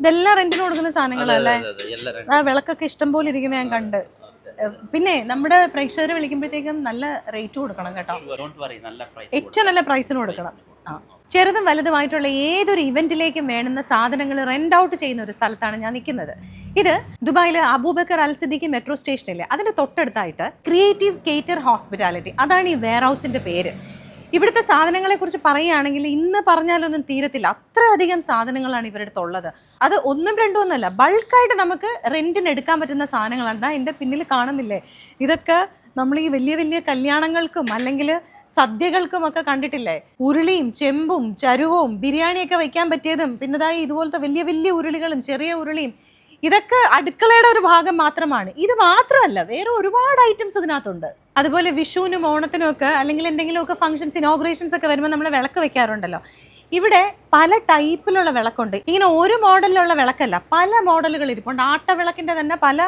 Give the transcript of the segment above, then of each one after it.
ഇതെല്ലാം റെന്റിന് കൊടുക്കുന്ന സാധനങ്ങളല്ലേ? ആ വിളക്കൊക്കെ ഇഷ്ടം പോലെ ഇരിക്കുന്ന ഞാൻ കണ്ട്. പിന്നെ നമ്മുടെ പ്രേക്ഷകരെ വിളിക്കുമ്പോഴത്തേക്കും നല്ല റേറ്റ് കൊടുക്കണം കേട്ടോ. ഏറ്റവും നല്ല പ്രൈസിന് കൊടുക്കണം. ആ ചെറുതും വലുതുമായിട്ടുള്ള ഏതൊരു ഇവന്റിലേക്കും വേണ്ടുന്ന സാധനങ്ങൾ റെന്റ് ഔട്ട് ചെയ്യുന്ന ഒരു സ്ഥലത്താണ് ഞാൻ നിൽക്കുന്നത്. ഇത് ദുബായിലെ അബൂബക്കർ അൽ സിദ്ദിഖി മെട്രോ സ്റ്റേഷനിലെ അതിന്റെ തൊട്ടടുത്തായിട്ട് ക്രിയേറ്റീവ് കേറ്റർ ഹോസ്പിറ്റാലിറ്റി അതാണ് ഈ വെയർ ഹൗസിന്റെ പേര്. ഇവിടുത്തെ സാധനങ്ങളെ കുറിച്ച് പറയുകയാണെങ്കിൽ ഇന്ന് പറഞ്ഞാലൊന്നും തീരത്തില്ല. അത്രയധികം സാധനങ്ങളാണ് ഇവരുടെ ഉള്ളത് അത് ഒന്നും രണ്ടും ഒന്നുമല്ല. ബൾക്കായിട്ട് നമുക്ക് റെന്റിന് എടുക്കാൻ പറ്റുന്ന സാധനങ്ങളാണ്. ഇതാ എന്റെ പിന്നിൽ കാണുന്നില്ലേ? ഇതൊക്കെ നമ്മൾ ഈ വലിയ വലിയ കല്യാണങ്ങൾക്കും അല്ലെങ്കിൽ സദ്യകൾക്കും ഒക്കെ കണ്ടിട്ടില്ലേ? ഉരുളിയും ചെമ്പും ചരുവവും ബിരിയാണിയൊക്കെ വെക്കാൻ പറ്റിയതും പിന്നതായി ഇതുപോലത്തെ വലിയ വലിയ ഉരുളികളും ചെറിയ ഉരുളിയും ഇതൊക്കെ അടുക്കളയുടെ ഒരു ഭാഗം മാത്രമാണ്. ഇത് മാത്രമല്ല വേറെ ഒരുപാട് ഐറ്റംസ് ഇതിനകത്തുണ്ട്. അതുപോലെ വിഷുവിനും ഓണത്തിനും ഒക്കെ അല്ലെങ്കിൽ എന്തെങ്കിലുമൊക്കെ ഫംഗ്ഷൻസ് ഇനോഗ്രേഷൻസ് ഒക്കെ വരുമ്പോൾ നമ്മൾ വിളക്ക് വെക്കാറുണ്ടല്ലോ. ഇവിടെ പല ടൈപ്പിലുള്ള വിളക്കുണ്ട്. ഇങ്ങനെ ഒരു മോഡലിലുള്ള വിളക്കല്ല പല മോഡലുകൾ ഇരിപ്പുണ്ട്. ആട്ടവിളക്കിന്റെ തന്നെ പല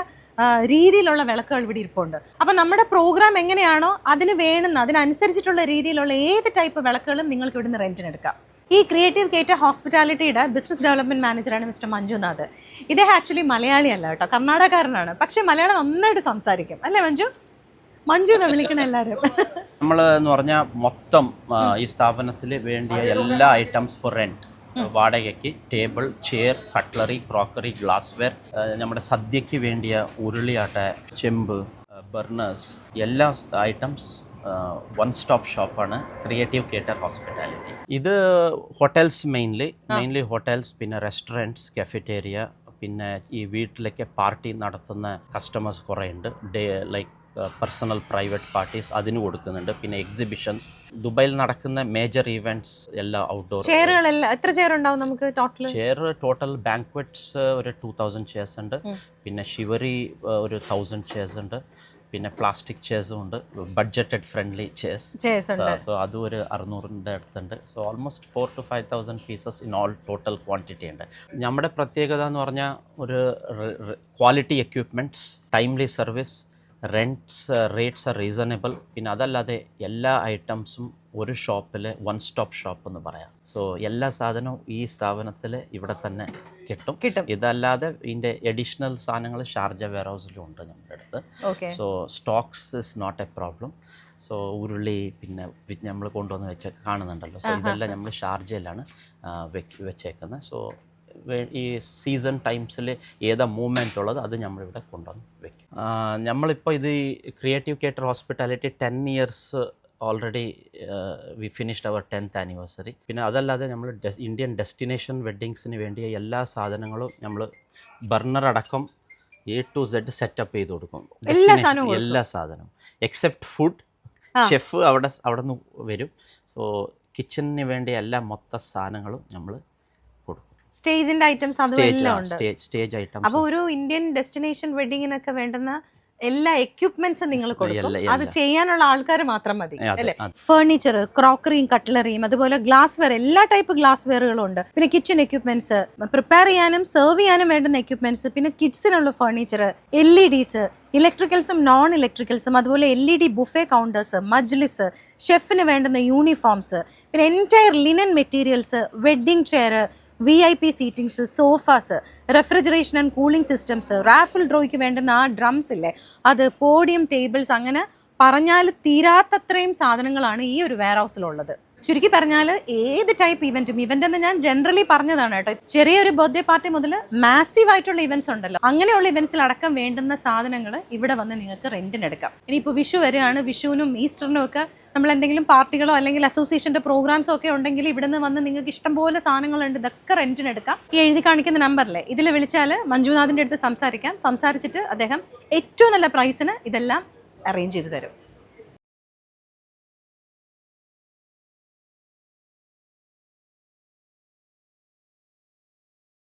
രീതിയിലുള്ള വിളക്കുകൾ ഇവിടെ ഇരിപ്പുണ്ട്. അപ്പം നമ്മുടെ പ്രോഗ്രാം എങ്ങനെയാണോ അതിന് വേണമെന്ന് അതിനനുസരിച്ചിട്ടുള്ള രീതിയിലുള്ള ഏത് ടൈപ്പ് വിളക്കുകളും നിങ്ങൾക്ക് ഇവിടുന്ന് റെന്റിന് എടുക്കാം. ഈ ക്രിയേറ്റീവ് കേറ്റ ഹോസ്പിറ്റാലിറ്റിയുടെ ബിസിനസ് ഡെവലപ്മെന്റ് മാനേജറാണ് മിസ്റ്റർ മഞ്ജുനാഥ്. ഇദ്ദേഹം ആക്ച്വലി മലയാളിയല്ല കേട്ടോ കർണാടകക്കാരനാണ്. പക്ഷേ മലയാളം നന്നായിട്ട് സംസാരിക്കും. അല്ലേ മഞ്ജു? മഞ്ജു എന്ന് വിളിക്കണം എല്ലാവരും നമ്മൾ എന്ന് പറഞ്ഞാൽ മൊത്തം ഈ സ്ഥാപനത്തിൽ വേണ്ടിയ എല്ലാ ഐറ്റംസ് ഫോർ റെന്റ് വാടകയ്ക്ക് table chair cutlery crockery glassware നമ്മുടെ സദ്യക്ക് വേണ്ടിയ ഉരുളിയാട്ട ചെമ്പ് ബർണേഴ്സ് എല്ലാ ഐറ്റംസ് വൺ സ്റ്റോപ്പ് ഷോപ്പാണ് ക്രിയേറ്റീവ് കേറ്റർ ഹോസ്പിറ്റാലിറ്റി. ഇത് ഹോട്ടൽസ് മെയിൻലി മെയിൻലി ഹോട്ടൽസ് പിന്നെ റെസ്റ്റോറന്റ്സ് കഫറ്റേരിയ പിന്നെ ഈ വീട്ടിലൊക്കെ പാർട്ടി നടത്തുന്ന കസ്റ്റമേഴ്സ് കുറേ ഉണ്ട് day like personal private parties അതിന് കൊടുക്കുന്നുണ്ട്. പിന്നെ എക്സിബിഷൻസ് ദുബായിൽ നടക്കുന്ന മേജർ ഈവെന്റ്സ് എല്ലാം ഔട്ട്ഡോർ ചെയറുകളെല്ലാം എത്ര ചെയർ ഉണ്ടാവും നമുക്ക് ടോട്ടൽ ചെയർ ടോട്ടൽ ബാങ്ക്വറ്റ്സ് ഒരു ടൂ തൗസൻഡ് ചെയർസ് ഉണ്ട്. പിന്നെ ഷിവറി ഒരു തൗസൻഡ് ചെയർസ് ഉണ്ട്. പിന്നെ പ്ലാസ്റ്റിക് ചെയർസും ഉണ്ട്. ബഡ്ജറ്റഡ് ഫ്രണ്ട്ലി ചെയർസ് സോ അതും ഒരു അറുന്നൂറിന്റെ അടുത്തുണ്ട്. So almost four two five thousand pieces in all total quantity ഉണ്ട്. നമ്മുടെ പ്രത്യേകത എന്ന് പറഞ്ഞാൽ ഒരു quality equipments timely service rents rates are reasonable പിന്നെ അതല്ലാതെ എല്ലാ ഐറ്റംസും ഒരു ഷോപ്പിൽ വൺ സ്റ്റോപ്പ് ഷോപ്പ് എന്ന് പറയാം. സോ എല്ലാ സാധനവും ഈ സ്ഥാപനത്തിൽ ഇവിടെ തന്നെ കിട്ടും. കിട്ടും. ഇതല്ലാതെ ഇതിന്റെ എഡീഷണൽ സാധനങ്ങൾ ഷാർജ വെയർ ഹൗസിലും ഉണ്ട് നമ്മുടെ അടുത്ത്. Okay so stocks is not a problem so ഉരുളി പിന്നെ നമ്മൾ കൊണ്ടുവന്ന് വെച്ച് കാണുന്നുണ്ടല്ലോ. സോ ഇതെല്ലാം നമ്മൾ ഷാർജയിലാണ് വെച്ചേക്കുന്നത് സോ ഈ സീസൺ ടൈംസിൽ ഏതാ മൂവ്മെന്റ് ഉള്ളത് അത് നമ്മളിവിടെ കൊണ്ടുവന്ന് വെക്കും. നമ്മളിപ്പോൾ ഇത് creative cater hospitality ten years already we finished our tenth anniversary പിന്നെ അതല്ലാതെ നമ്മൾ ഇന്ത്യൻ ഡെസ്റ്റിനേഷൻ വെഡ്ഡിങ്സിന് വേണ്ടിയ എല്ലാ സാധനങ്ങളും നമ്മൾ ബർണർ അടക്കം എ ടു സെഡ് സെറ്റപ്പ് ചെയ്ത് കൊടുക്കും. എല്ലാ സാധനവും എക്സെപ്റ്റ് ഫുഡ് ഷെഫ് അവിടെ അവിടെ നിന്ന് വരും. സോ കിച്ചണിന് വേണ്ടിയ എല്ലാ മൊത്ത സാധനങ്ങളും നമ്മൾ സ്റ്റേജിന്റെ ഐറ്റംസ് അതും എല്ലാം ഉണ്ട്. Stage items. ഐറ്റം അപ്പൊ ഒരു ഇന്ത്യൻ ഡെസ്റ്റിനേഷൻ വെഡിങ്ങിനൊക്കെ വേണ്ടുന്ന എല്ലാ എക്യുപ്മെന്റ്സും നിങ്ങൾ കൊടുക്കും. അത് ചെയ്യാനുള്ള ആൾക്കാർ മാത്രം മതി അല്ലെ? അല്ലേ ഫർണിച്ചർ ക്രോക്കറിയും കട്ട്ലറിയും അതുപോലെ ഗ്ലാസ് വെയർ എല്ലാ ടൈപ്പ് ഗ്ലാസ് വെയറുകളും ഉണ്ട്. പിന്നെ കിച്ചൺ എക്യുപ്മെന്റ്സ് പ്രിപ്പയർ ചെയ്യാനും സെർവ് ചെയ്യാനും വേണ്ടുന്ന എക്യുപ്മെന്റ്സ് പിന്നെ കിഡ്സിനുള്ള ഫർണിച്ചർ എൽ ഇ ഡിസ് ഇലക്ട്രിക്കൽസും നോൺ ഇലക്ട്രിക്കൽസും അതുപോലെ L E D buffet counters മജ്ലിസ് ഷെഫിന് വേണ്ടുന്ന യൂണിഫോംസ് പിന്നെ entire linen materials wedding chair V I P seatings sofas refrigeration and cooling systems raffle ഡ്രോയ്ക്ക് വേണ്ടുന്ന ആ ഡ്രംസ് ഇല്ലേ? അത് പോഡിയം ടേബിൾസ് അങ്ങനെ പറഞ്ഞാൽ തീരാത്തത്രയും സാധനങ്ങളാണ് ഈ ഒരു വെയർ ഹൗസിലുള്ളത് ചുരുക്കി പറഞ്ഞാൽ ഏത് ടൈപ്പ് ഇവന്റും ഇവന്റ് എന്ന് ഞാൻ ജനറലി പറഞ്ഞതാണ് കേട്ടോ. ചെറിയൊരു ബർത്ത്ഡേ പാർട്ടി മുതൽ മാസീവ് ആയിട്ടുള്ള ഇവന്റ്സ് ഉണ്ടല്ലോ. അങ്ങനെയുള്ള ഇവന്റ്സിൽ അടക്കം വേണ്ടുന്ന സാധനങ്ങൾ ഇവിടെ വന്ന് നിങ്ങൾക്ക് റെന്റിന് എടുക്കാം. ഇനിയിപ്പോൾ വിഷു വരികയാണ്. വിഷുവിനും ഈസ്റ്ററിനും ഒക്കെ നമ്മൾ എന്തെങ്കിലും പാർട്ടികളോ അല്ലെങ്കിൽ അസോസിയേഷന്റെ പ്രോഗ്രാംസോ ഒക്കെ ഉണ്ടെങ്കിൽ ഇവിടെ നിന്ന് വന്ന് നിങ്ങൾക്ക് ഇഷ്ടംപോലെ സാധനങ്ങളുണ്ട് ഇതൊക്കെ റെന്റിന് എടുക്കാം. ഈ എഴുതി കാണിക്കുന്ന നമ്പറിലെ ഇതിൽ വിളിച്ചാൽ മഞ്ജുനാഥിന്റെ അടുത്ത് സംസാരിക്കാം. സംസാരിച്ചിട്ട് അദ്ദേഹം ഏറ്റവും നല്ല പ്രൈസിന് ഇതെല്ലാം അറേഞ്ച് ചെയ്ത് തരും.